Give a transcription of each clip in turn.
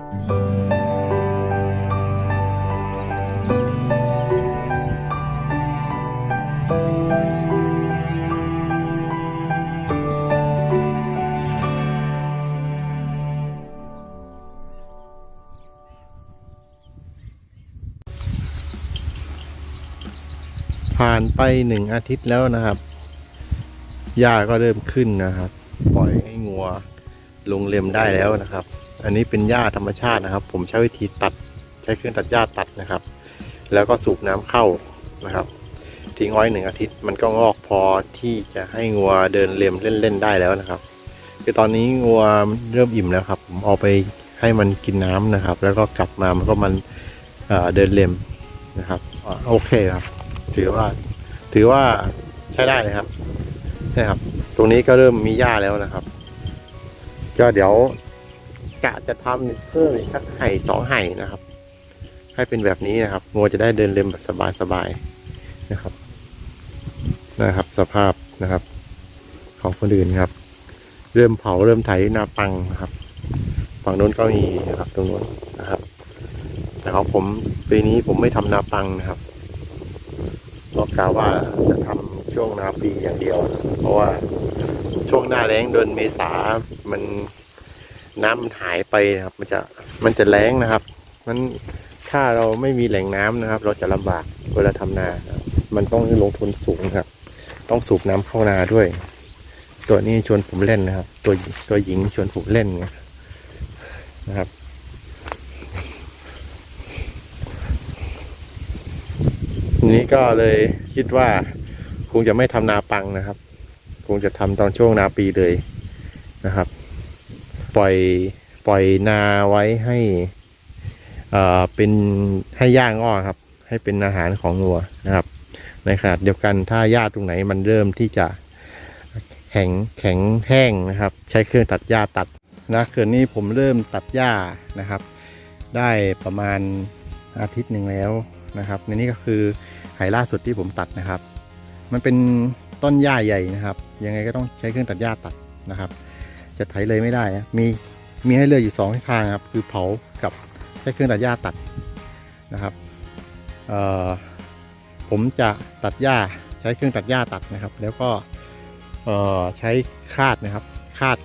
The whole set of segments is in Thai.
ผ่านไปหนึ่งอาทิตย์แล้วนะครับ หญ้าก็เริ่มขึ้นนะครับ ปล่อยให้งัวลงเล็มได้แล้วนะครับ อันนี้เป็นหญ้าธรรมชาตินะครับ ผมใช้วิธีตัดใช้เครื่องตัดหญ้าตัดนะครับ แล้วก็สูบน้ำเข้านะครับทิ้งไว้หนึ่งอาทิตย์มันก็งอกพอที่จะให้งัวเดินเล็มเล่นๆได้แล้วนะครับ คือตอนนี้งัวเริ่มอิ่มแล้วครับ ผมเอาไปให้มันกินน้ำนะครับ แล้วก็กลับมามันก็มันเเดินเล็มนะครับอโอเคครับ ถือว่าถือว่าใช้ได้เลยครับใช่ครับ ตรงนี้ก็เริ่มมีหญ้าแล้วนะครับ ก็เดี๋ยว กะจะทำเพิ่มอีกสักไห่สองไห่นะครับ ให้เป็นแบบนี้นะครับงัวจะได้เดินเล็มแบบสบายๆนะครับ นะครับ สภาพนะครับ ของคนอื่นครับ เริ่มเผาเริ่มไถนาปังนะครับฝั่งโน้นก็มีนะครับ ตรงโน้นนะครับแต่ของผมปีนี้ผมไม่ทำนาปังนะครับก็กล่าวว่าจะทำช่วงนาปีอย่างเดียว เพราะว่าช่วงหน้าแล้งเดือนเมษามัน น้ำมันหายไปนะครับ มันจะมันจะแล้งนะครับ มันถ้าเราไม่มีแหล่งน้ำนะครับ เราจะลำบากเวลาทำนานะครับมันต้องลงทุนสูงครับ ต้องสูบน้ำเข้านาด้วย ตัวนี้ชวนผมเล่นนะครับ ตัวตัวหญิงชวนผมเล่นนะครับนี้ก็เลยคิดว่าคงจะไม่ทำนาปังนะครับ คงจะทำตอนช่วงนาปีเลยนะครับ ปล่อยปล่อยนาไว้ให้เอ่อเป็นให้ย่างอ้อครับ ให้เป็นอาหารของงัวนะครับ ในขณะเดียวกันถ้าหญ้าตรงไหนมันเริ่มที่จะแข็งแข็งแห้งนะครับ ใช้เครื่องตัดหญ้าตัดนะเขื่อนนี้ผมเริ่มตัดหญ้านะครับ ได้ประมาณอาทิตย์หนึ่งแล้วนะครับในนี้ก็คือไหล่าสุดที่ผมตัดนะครับ มันเป็นต้นหญ้าใหญ่นะครับ ยังไงก็ต้องใช้เครื่องตัดหญ้าตัดนะครับ จะไถเลยไม่ได้นะมีมีให้เลือกอยู่สองทางครับ คือเผากับใช้เครื่องตัดหญ้าตัดนะครับผมจะตัดหญ้าใช้เครื่องตัดหญ้าตัดนะครับ แล้วก็ใช้คาดนะครับคาด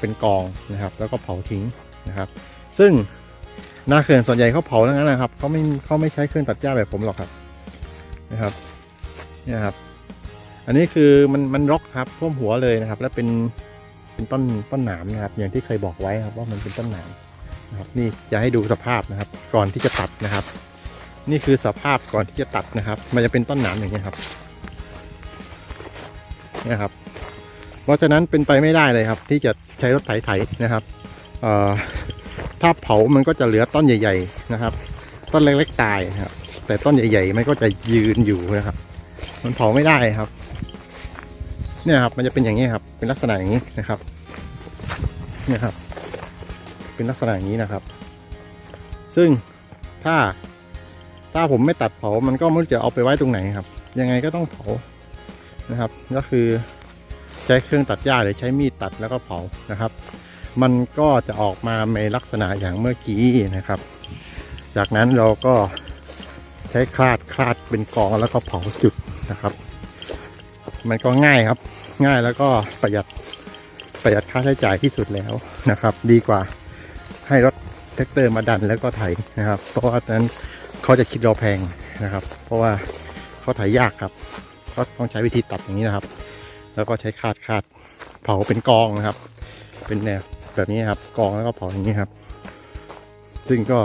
เป็นกองนะครับ แล้วก็เผาทิ้งนะครับ ซึ่งนาเขื่อนส่วนใหญ่เขาเผาทั้งนั้นนะครับเขาไม่เขาไม่ใช้เครื่องตัดหญ้าแบบผมหรอกครับนะครับเนี่ยครับ อันนี้คือมันมันรกครับท่วมหัวเลยนะครับ แล้วเป็น เป็นต้นต้นหนามนะครับ อย่างที่เคยบอกไว้ครับว่ามันเป็นต้นหนามนะครับนี่จะให้ดูสภาพนะครับ ก่อนที่จะตัดนะครับ นี่คือสภาพก่อนที่จะตัดนะครับ มันจะเป็นต้นหนามอย่างนี้ยครับนี่ครับ เพราะฉะนั้นเป็นไปไม่ได้เลยครับ ที่จะใช้รถไถไถนะครับถ้าเผามันก็จะเหลือต้นใหญ่ ๆนะครับ ต้นเล็กๆตายนะครับ แต่ต้นใหญ่ ๆ มันก็จะยืนอยู่นะครับ มันเผาไม่ได้ครับ เนี่ยครับมันจะเป็นอย่างนี้ครับ เป็นลักษณะอย่างนี้นะครับเนี่ยครับ เป็นลักษณะอย่างนี้นะครับ ซึ่งถ้าถ้าผมไม่ตัดเผา มันก็ไม่รู้จะเอาไปไว้ตรงไหนครับ ยังไงก็ต้องเผานะครับ ก็คือใช้เครื่องตัดหญ้าหรือใช้มีดตัดแล้วก็เผานะครับ มันก็จะออกมาในลักษณะอย่างเมื่อกี้นะครับ จากนั้นเราก็ใช้คลาดคลาดเป็นกองแล้วก็เผาจุดนะครับ มันก็ง่ายครับ ง่ายแล้วก็ประหยัดประหยัดค่าใช้จ่ายที่สุดแล้วนะครับ ดีกว่าให้รถแท็กเตอร์มาดันแล้วก็ไถนะครับ เพราะว่านนั้นเขาจะคิดเราแพงนะครับ เพราะว่าเขาไถยากครับก็ต้องใช้วิธีตัดอย่างนี้นะครับ แล้วก็ใช้คาดคาดเผาเป็นกองนะครับ เป็นแนวแบบนี้ครับกองแล้วก็เผาอย่างนี้ครับ ซึ่งก็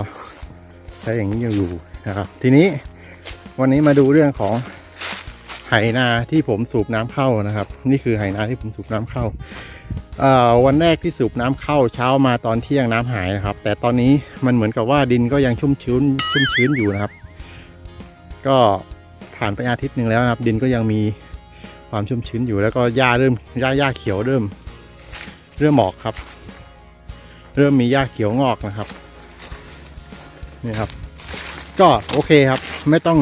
ใช้อย่างนี้ยังอยู่นะครับ ทีนี้วันนี้มาดูเรื่องของ ไหนาที่ผมสูบน้ำเข้านะครับ นี่คือไหนาที่ผมสูบน้ำเข้าวันแรกที่สูบน้ำเข้าเช้ามาตอนเที่ยงน้ำหายนะครับ แต่ตอนนี้มันเหมือนกับว่าดินก็ยังชุ่มชื้นชุ่มชื้นอยู่นะครับ ก็ผ่านไปอาทิตย์หนึ่งแล้วนะครับ ดินก็ยังมีความชุ่มชื้นอยู่แล้วก็หญ้าเริ่มหญ้าหญ้าเขียวเริ่ม เริ่มหมอกครับ เริ่มมีหญ้าเขียวงอกนะครับนี่ครับ ก็โอเคครับ ไม่ต้อง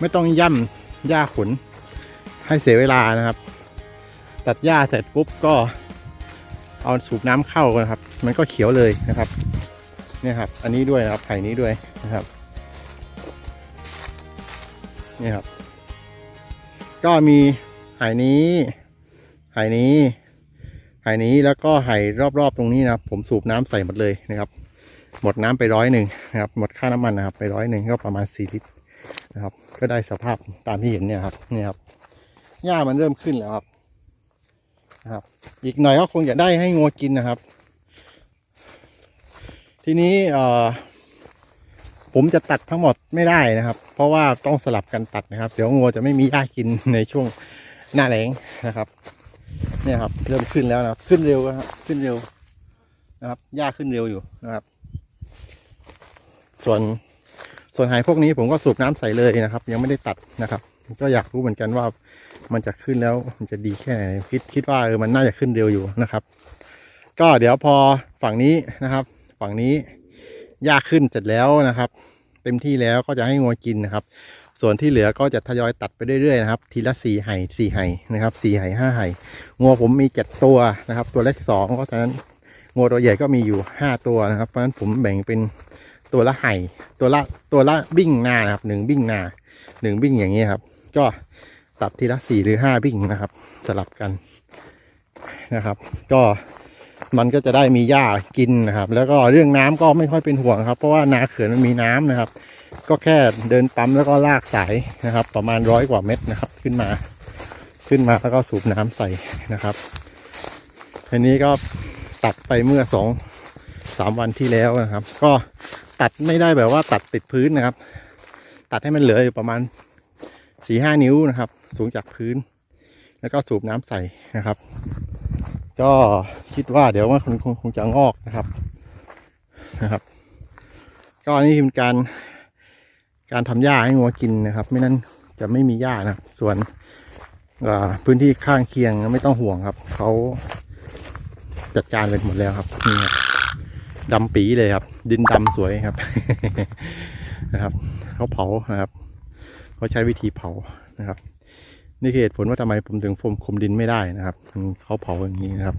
ไม่ต้องย่ำหญ้าขุน ให้เสียเวลานะครับ ตัดหญ้าเสร็จปุ๊บก็เอาสูบน้ำเข้านะครับ มันก็เขียวเลยนะครับ เนี่ยครับ อันนี้ด้วยนะครับไผ่นี้ด้วยนะครับเนี่ยครับ ก็มีไหนี้ไหนี้ไหนี้แล้วก็ไหรอบๆตรงนี้นะครับ ผมสูบน้ำใส่หมดเลยนะครับ หมดน้ำไปร้อยหนึ่งนะครับ หมดค่าน้ำมันนะครับ ไปร้อยหนึ่งก็ประมาณสี่ลิตรนะครับ ก็ได้สภาพตามที่เห็นเนี่ยครับเนี่ยครับ หญ้ามันเริ่มขึ้นแล้วครับนะครับ อีกหน่อยก็คงจะได้ให้งัวกินนะครับ ทีนี้เอ่อผมจะตัดทั้งหมดไม่ได้นะครับ เพราะว่าต้องสลับกันตัดนะครับ เดี๋ยวงัวจะไม่มีหญ้ากินในช่วงหน้าแล้งนะครับ เนี่ยครับ เริ่มขึ้นแล้วนะครับ ขึ้นเร็วนครับขึ้นเร็วนะครับหญ้าขึ้นเร็วอยู่นะครับ ส่วนส่วนหายพวกนี้ผมก็สูบน้ำใส่เลยนะครับ ยังไม่ได้ตัดนะครับ ก็อยากรู้เหมือนกันว่า มันจะขึ้นแล้วมันจะดีแค่ไหนคิดคิดว่าเออมันน่าจะขึ้นเร็วอยู่นะครับ ก็เดี๋ยวพอฝั่งนี้นะครับ ฝั่งนี้หญ้าขึ้นเสร็จแล้วนะครับ เต็มที่แล้วก็จะให้งัวกินนะครับ ส่วนที่เหลือก็จะทยอยตัดไปเรื่อยๆนะครับ ทีละสี่ไห่สี่ไห่นะครับสี่ไห่ห้าไห่งัวผมมีเจ็ดตัวนะครับ ตัวเล็กสองเพราะฉะนั้นงัวตัวใหญ่ก็มีอยู่ห้าตัวนะครับ เพราะฉะนั้นผมแบ่งเป็นตัวละไห่ตัวละตัวละบิ้งหน้านะครับหนึ่งบิ้งหน้าหนึ่งบิ้งอย่างนี้ครับ ก็ ตัดทีละสี่หรือห้าบิ้งนะครับ สลับกันนะครับ ก็มันก็จะได้มีหญ้ากินนะครับ แล้วก็เรื่องน้ำก็ไม่ค่อยเป็นห่วงครับ เพราะว่านาเขื่อนมันมีน้ำนะครับ ก็แค่เดินปั๊มแล้วก็ลากสายนะครับ ประมาณร้อยกว่าเม็ดนะครับ ขึ้นมา ขึ้นมาแล้วก็สูบน้ำใส่นะครับอันนี้ก็ตัดไปเมื่อสองสามวันที่แล้วนะครับ ก็ตัดไม่ได้แบบว่าตัดติดพื้นนะครับ ตัดให้มันเหลืออยู่ประมาณ สี่ห้านิ้วนะครับ สูงจากพื้น แล้วก็สูบน้ำใส่นะครับ ก็คิดว่าเดี๋ยวมันคงคงคงจะงอกนะครับนะครับ ก็นี่คือการการทำหญ้าให้งัวกินนะครับ ไม่นั้นจะไม่มีหญ้านะครับส่วนพื้นที่ข้างเคียงไม่ต้องห่วงครับเขาจัดการไปหมดแล้วครับนี่ครับดำปีเลยครับ ดินดำสวยครับนะครับเขาเผานะครับ เขาใช้วิธีเผานะครับ นี่คือเหตุผลว่าทำไมผมถึงโฟมคลุมดินไม่ได้นะครับเขาเผาอย่างนี้นะครับ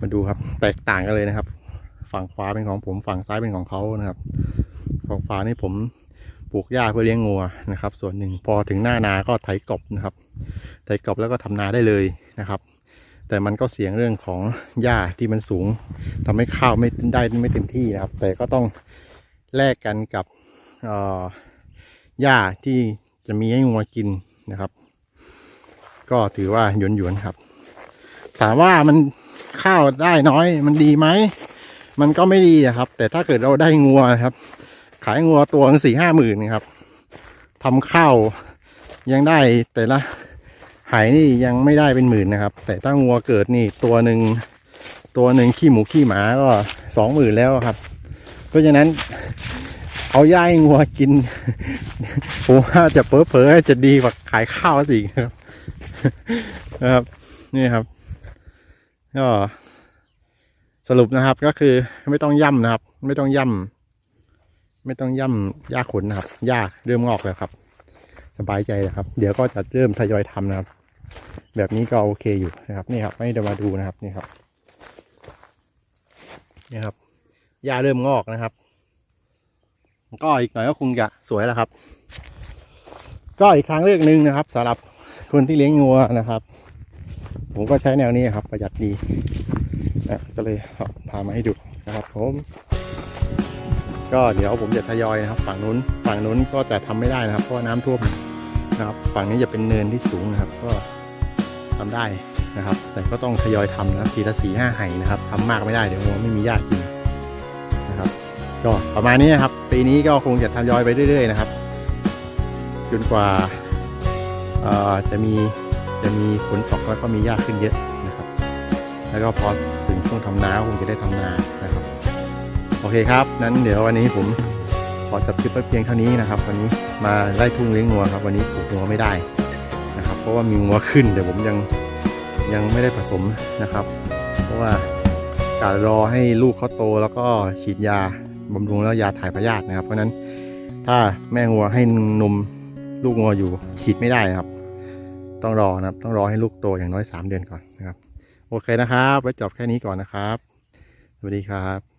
มาดูครับแตกต่างกันเลยนะครับ ฝั่งขวาเป็นของผมฝั่งซ้ายเป็นของเขานะครับฝั่งขวานี่ผมปลูกหญ้าเพื่อเลี้ยงงัวนะครับ ส่วนหนึ่งพอถึงหน้านาก็ไถกบนะครับ ไถกบแล้วก็ทำนาได้เลยนะครับ แต่มันก็เสี่ยงเรื่องของหญ้าที่มันสูงทำให้ข้าวไม่ได้ไม่เต็มที่นะครับ แต่ก็ต้องแลกกันกับเอ่อหญ้าที่ จะมีให้งัวกินนะครับ ก็ถือว่าหยวนหยวนๆครับ ถามว่ามันข้าวได้น้อย มันดีไหม มันก็ไม่ดีอะครับ แต่ถ้าเกิดเราได้งัวนะครับ ขายงัวตัวสี่ห้าหมื่นครับทำข้าวยังได้แต่ละหายนี่ยังไม่ได้เป็นหมื่นนะครับ แต่ถ้างัวเกิดนี่ตัวหนึ่งตัวหนึ่งขี้หมูขี้หมาก็สองหมื่นแล้วครับ เพราะฉะนั้น เอาย่ายงัวกินผมว่าจะเผลอเผลอๆจะดีกว่าขายข้าวสิครับนะครับ นี่ครับ ก็สรุปนะครับก็คือไม่ต้องย่ำนะครับ ไม่ต้องย่ำไม่ต้องย่ำหญ้าขนนะครับหญ้าเริ่มงอกแล้วครับ สบายใจแล้วครับ เดี๋ยวก็จะเริ่มทยอยทำนะครับ แบบนี้ก็โอเคอยู่นะครับ นี่ครับไม่ได้มาดูนะครับนี่ครับนี่ครับหญ้าเริ่มงอกนะครับ ก็อีกหน่อยก็คงจะสวยแล้วครับ ก็อีกทางเลือกหนึ่งนะครับสำหรับคนที่เลี้ยงงัวนะครับ ผมก็ใช้แนวนี้ครับ ประหยัดดีนะก็เลยพามาให้ดูนะครับผม ก็เดี๋ยวผมจะทยอยนะครับ ฝั่งนู้นฝั่งนู้นก็จะทำไม่ได้นะครับ เพราะน้ำท่วมนะครับ ฝั่งนี้จะเป็นเนินที่สูงนะครับ ก็ทำได้นะครับ แต่ก็ต้องทยอยทำนะครับทีละสี่ห้าไห่นะครับทำมากไม่ได้เดี๋ยวงัวไม่มีญาติกิน ก็ประมาณนี้นะครับ ปีนี้ก็คงจะทยอยไปเรื่อยๆนะครับ จนกว่าจะมีจะมีฝนตกแล้วก็มีหญ้าขึ้นเยอะนะครับ แล้วก็พอถึงช่วงทำนาคงจะได้ทำนานะครับ โอเคครับ นั้นเดี๋ยววันนี้ผมขอจบคลิปไว้เพียงเท่านี้นะครับ วันนี้มาไล่ทุ่งเลี้ยงงัวครับ วันนี้ปลูกงัวไม่ได้นะครับ เพราะว่ามีงัวขึ้นแต่ผมยังยังไม่ได้ผสมนะครับ เพราะว่าการรอให้ลูกเขาโตแล้วก็ฉีดยา บำรุงแล้วยาถ่ายพยาธินะครับ เพราะนั้นถ้าแม่งัวให้นมลูกงัวอยู่ฉีดไม่ได้นะครับ ต้องรอนะครับ ต้องรอให้ลูกโตอย่างน้อย 3 เดือนก่อนนะครับ โอเคนะครับ ไว้จบแค่นี้ก่อนนะครับ สวัสดีครับ